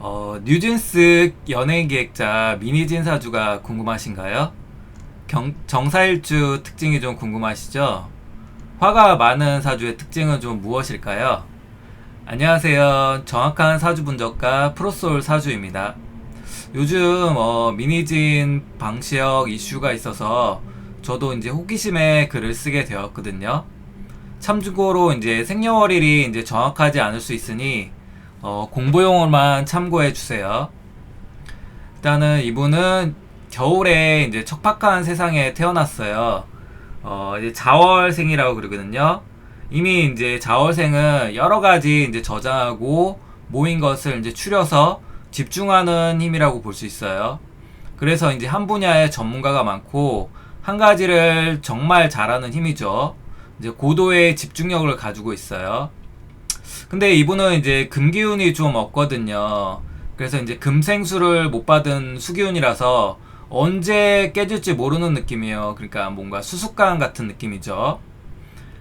어, 뉴진스 연예기획자 미니진 사주가 궁금하신가요? 경, 정사일주 특징이 좀 궁금하시죠? 화가 많은 사주의 특징은 좀 무엇일까요? 안녕하세요. 정확한 사주 분석가 프로솔 사주입니다. 요즘 어, 미니진 방시혁 이슈가 있어서 저도 이제 호기심에 글을 쓰게 되었거든요. 참고로 이제 생년월일이 이제 정확하지 않을 수 있으니 어, 공부용어만 참고해 주세요. 일단은 이분은 겨울에 이제 척박한 세상에 태어났어요. 어, 이제 자월생이라고 그러거든요. 이미 이제 자월생은 여러 가지 이제 저장하고 모인 것을 이제 추려서 집중하는 힘이라고 볼 수 있어요. 그래서 이제 한 분야에 전문가가 많고 한 가지를 정말 잘하는 힘이죠. 이제 고도의 집중력을 가지고 있어요. 근데 이분은 이제 금기운이 좀 없거든요. 그래서 이제 금생수를 못 받은 수기운이라서 언제 깨질지 모르는 느낌이에요. 그러니까 뭔가 수수깡 같은 느낌이죠.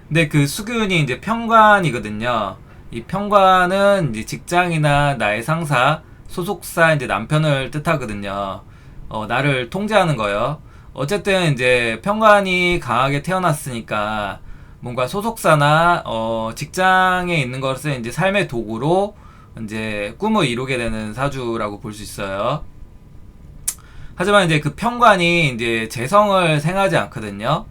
근데 그 수기운이 이제 평관이거든요. 이 평관은 이제 직장이나 나의 상사, 소속사 이제 남편을 뜻하거든요. 어, 나를 통제하는 거예요. 어쨌든 이제 평관이 강하게 태어났으니까 뭔가 소속사나 어, 직장에 있는 것을 이제 삶의 도구로 이제 꿈을 이루게 되는 사주라고 볼 수 있어요. 하지만 이제 그 평관이 이제 재성을 생하지 않거든요.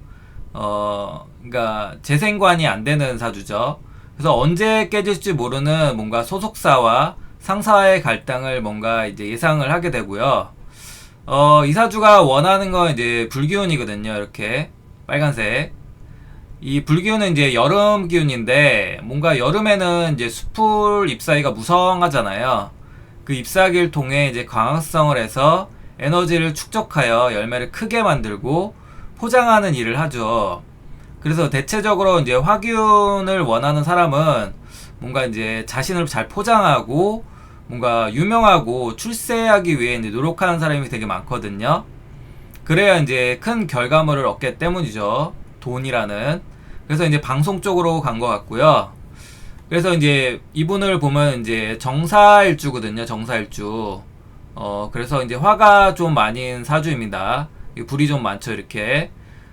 어, 그러니까 재생관이 안 되는 사주죠. 그래서 언제 깨질지 모르는 뭔가 소속사와 상사의 갈등을 뭔가 이제 예상을 하게 되고요. 어, 이 사주가 원하는 건 이제 불기운이거든요. 이렇게 빨간색. 이 불기운은 이제 여름 기운인데 뭔가 여름에는 이제 숲풀 잎사귀가 무성하잖아요. 그 잎사귀를 통해 이제 광합성을 해서 에너지를 축적하여 열매를 크게 만들고 포장하는 일을 하죠. 그래서 대체적으로 이제 화기운을 원하는 사람은 뭔가 이제 자신을 잘 포장하고 뭔가 유명하고 출세하기 위해 이제 노력하는 사람이 되게 많거든요. 그래야 이제 큰 결과물을 얻기 때문이죠. 돈이라는. 그래서 이제 방송 쪽으로 간 것 같고요. 그래서 이제 이분을 보면 이제 정사일주거든요. 정사일주. 어, 그래서 이제 화가 좀 많은 사주입니다. 불이 좀 많죠. 이렇게.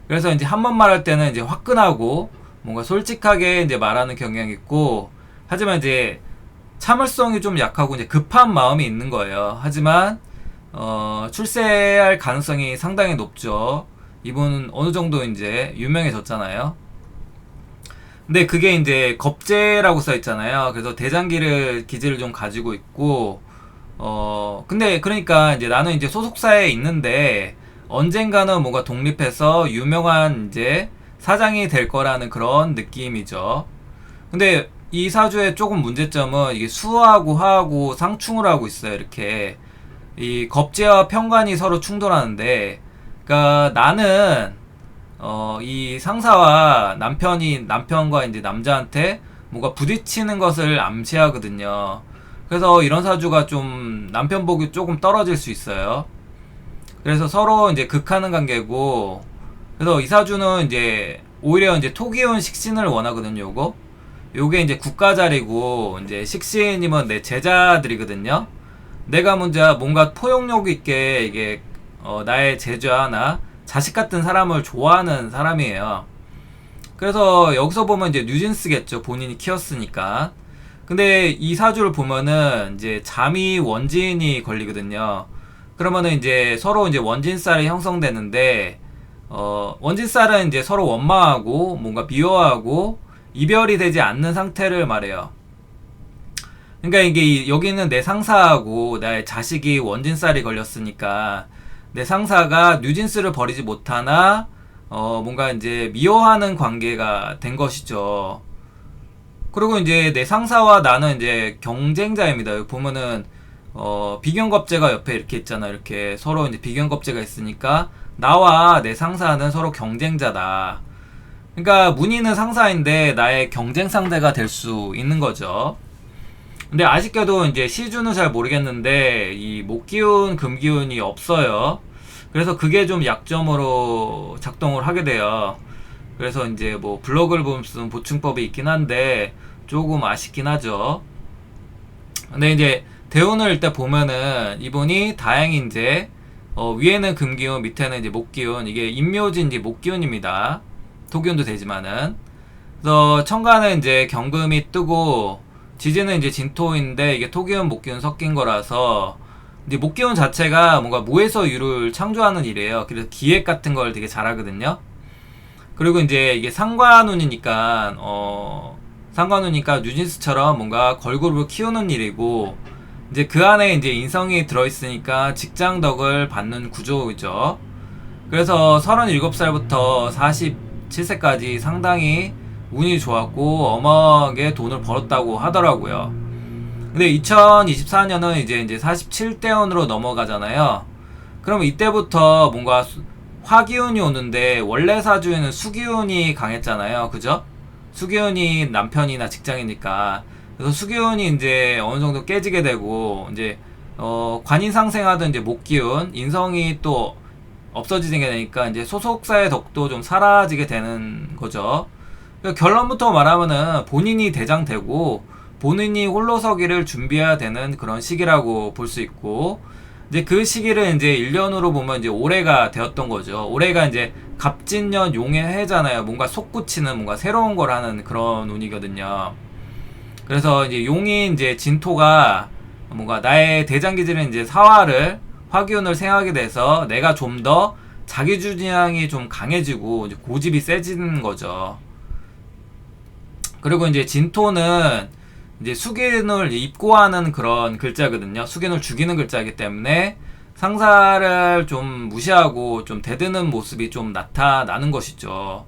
그래서 이제 한 번 말할 때는 이제 화끈하고 뭔가 솔직하게 이제 말하는 경향이 있고 하지만 이제 참을성이 좀 약하고 이제 급한 마음이 있는 거예요. 하지만 어, 출세할 가능성이 상당히 높죠. 이분은 어느 정도 이제 유명해졌잖아요. 근데 그게 이제 겁재라고 써 있잖아요. 그래서 대장기를 기질을 좀 가지고 있고 어 근데 그러니까 이제 나는 이제 소속사에 있는데 언젠가는 뭔가 독립해서 유명한 이제 사장이 될 거라는 그런 느낌이죠. 근데 이 사주의 조금 문제점은 이게 수하고 화하고 상충을 하고 있어요. 이렇게 이 겁재와 평관이 서로 충돌하는데 그러니까 나는 어, 이 상사와 남편이 남편과 이제 남자한테 뭔가 부딪히는 것을 암시하거든요. 그래서 이런 사주가 좀 남편 복이 조금 떨어질 수 있어요. 그래서 서로 이제 극하는 관계고 그래서 이 사주는 이제 오히려 이제 토기운 식신을 원하거든요. 요거 요게 이제 국가 자리고 이제 식신이면 내 제자들이거든요. 내가 먼저 뭔가 포용력 있게 이게 어, 나의 제자나 자식 같은 사람을 좋아하는 사람이에요. 그래서 여기서 보면 이제 뉴진스겠죠. 본인이 키웠으니까. 근데 이 사주를 보면은 이제 잠이 원진이 걸리거든요. 그러면은 이제 서로 이제 원진살이 형성되는데 어 원진살은 이제 서로 원망하고 뭔가 미워하고 이별이 되지 않는 상태를 말해요. 그러니까 이게 여기는 내 상사하고 나의 자식이 원진살이 걸렸으니까 내 상사가 뉴진스를 버리지 못하나 어 뭔가 이제 미워하는 관계가 된 것이죠. 그리고 이제 내 상사와 나는 이제 경쟁자입니다. 여기 보면은 어 비견겁제가 옆에 이렇게 있잖아. 이렇게 서로 이제 비견겁제가 있으니까 나와 내 상사는 서로 경쟁자다. 그러니까 문의는 상사인데 나의 경쟁 상대가 될 수 있는 거죠. 근데 아쉽게도 이제 시주는 잘 모르겠는데 이 목기운 금기운이 없어요. 그래서 그게 좀 약점으로 작동을 하게 돼요. 그래서 이제 뭐 블로그를 보면 쓰는 보충법이 있긴 한데 조금 아쉽긴 하죠. 근데 이제 대운을 일단 보면은 이분이 다행히 이제 어, 위에는 금기운, 밑에는 이제 목기운, 이게 인묘진 이제 목기운입니다. 토기운도 되지만은. 그래서 천간은 이제 경금이 뜨고 지지는 이제 진토인데 이게 토기운, 목기운 섞인 거라서 이제 목기운 자체가 뭔가 무에서 유를 창조하는 일이에요. 그래서 기획 같은 걸 되게 잘하거든요. 그리고 이제 이게 상관운이니까 어 상관운이니까 뉴진스처럼 뭔가 걸그룹을 키우는 일이고 이제 그 안에 이제 인성이 들어있으니까 직장 덕을 받는 구조죠. 그래서 37살부터 47세까지 상당히 운이 좋았고 어마하게 돈을 벌었다고 하더라고요. 근데 2024년은 이제 이제 47대운으로 넘어가잖아요. 그럼 이때부터 뭔가 수- 화기운이 오는데 원래 사주에는 수기운이 강했잖아요. 그죠? 수기운이 남편이나 직장이니까. 그래서 수기운이 이제 어느 정도 깨지게 되고 이제 어 관인 상생하던 이제 목기운, 인성이 또 없어지게 되니까 이제 소속사의 덕도 좀 사라지게 되는 거죠. 그러니까 결론부터 말하면은 본인이 대장되고 본인이 홀로서기를 준비해야 되는 그런 시기라고 볼 수 있고 이제 그 시기를 이제 1년으로 보면 이제 올해가 되었던 거죠. 올해가 이제 갑진년 용의 해잖아요. 뭔가 솟구치는 뭔가 새로운 걸 하는 그런 운이거든요. 그래서 이제 용이 이제 진토가 뭔가 나의 대장 기질은 이제 사화를 화기운을 생하게 돼서 내가 좀 더 자기 주장이 좀 강해지고 고집이 세지는 거죠. 그리고 이제 진토는 이제 수긴을 입고하는 그런 글자거든요. 수긴을 죽이는 글자이기 때문에 상사를 좀 무시하고 좀 대드는 모습이 좀 나타나는 것이죠.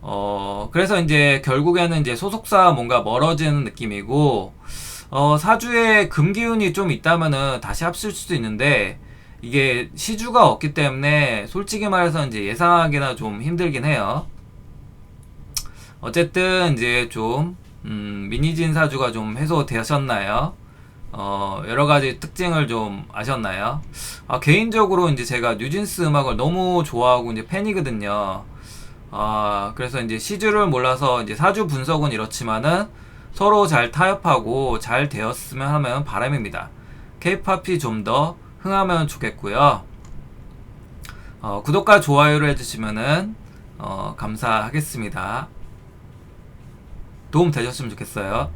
어, 그래서 이제 결국에는 이제 소속사 뭔가 멀어지는 느낌이고, 어, 사주에 금기운이 좀 있다면은 다시 합칠 수도 있는데, 이게 시주가 없기 때문에 솔직히 말해서 이제 예상하기나 좀 힘들긴 해요. 어쨌든 이제 좀 음, 미니진 사주가 좀 해소되셨나요? 어, 여러 가지 특징을 좀 아셨나요? 아, 개인적으로 이제 제가 뉴진스 음악을 너무 좋아하고 이제 팬이거든요. 아, 그래서 이제 시주를 몰라서 이제 사주 분석은 이렇지만은 서로 잘 타협하고 잘 되었으면 하면 바람입니다. 케이팝이 좀 더 흥하면 좋겠고요. 어, 구독과 좋아요를 해주시면은 어, 감사하겠습니다. 도움 되셨으면 좋겠어요.